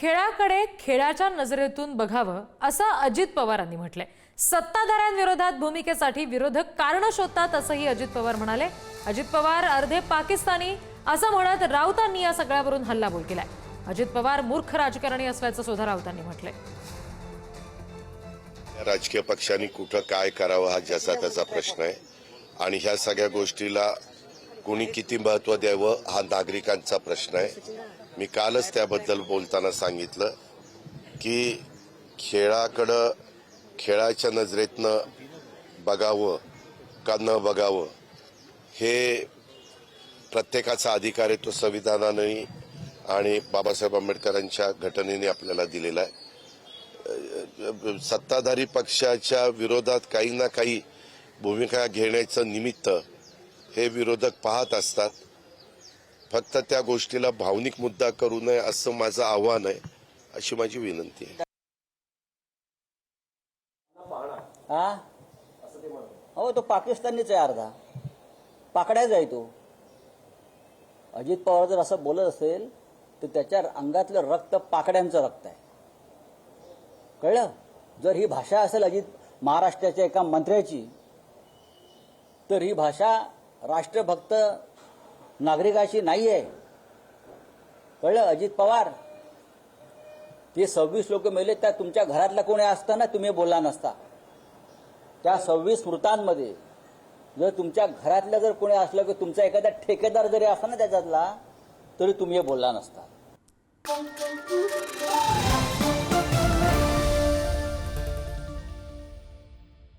खेळाकडे खेळाच्या नजरेतून बघावं असं अजित पवारांनी म्हटलंय. सत्ताधाऱ्यांविरोधात भूमिकेसाठी विरोधक कारण शोधतात असंही अजित पवार म्हणाले. अजित पवार अर्धे पाकिस्तानी असं म्हणत राऊतांनी या सगळ्यावरून हल्लाबोल केलाय. अजित पवार मूर्ख राजकारणी असल्याचं सुद्धा राऊतांनी म्हटलंय. राजकीय पक्षांनी कुठं काय करावं हा ज्याचा त्याचा प्रश्न आहे. आणि ह्या सगळ्या गोष्टीला कोणी किती महत्त्व द्यावं हा नागरिकांचा प्रश्न आहे. मी कालच त्याबद्दल बोलताना सांगितलं की खेळाकडं खेळाच्या नजरेतनं बघावं का न बघावं हे प्रत्येकाचा अधिकार आहे तो संविधानाने आणि बाबासाहेब आंबेडकरांच्या घटनेने आपल्याला दिलेला आहे. सत्ताधारी पक्षाच्या विरोधात काही ना काही भूमिका घेण्याचं निमित्त हे विरोधक पाहत असतात. फक्त त्या गोष्टीला भावनिक मुद्दा करू नये असं माझं आव्हान आहे अशी माझी विनंती आहे. हा? हो तो पाकिस्तानीच आहे अर्धा. पाकड्याच आहे तो. अजित पवार जर असं बोलत असेल तर त्याच्या अंगातलं रक्त पाकड्यांचं रक्त आहे. कळलं? जर ही भाषा असेल अजित महाराष्ट्राच्या एका मंत्र्याची तर ही भाषा राष्ट्रभक्त नागरिकाशी नाही आहे कळलं? अजित पवार? ते सव्वीस लोक मेले त्या तुमच्या घरातला कोणी असताना तुम्ही बोलला नसता. त्या सव्वीस मृतांमध्ये जर तुमच्या घरातलं जर कोणी असलं की तुमचा एखादा ठेकेदार जरी असला ना त्याच्यातला तरी तुम्ही बोलला नसता.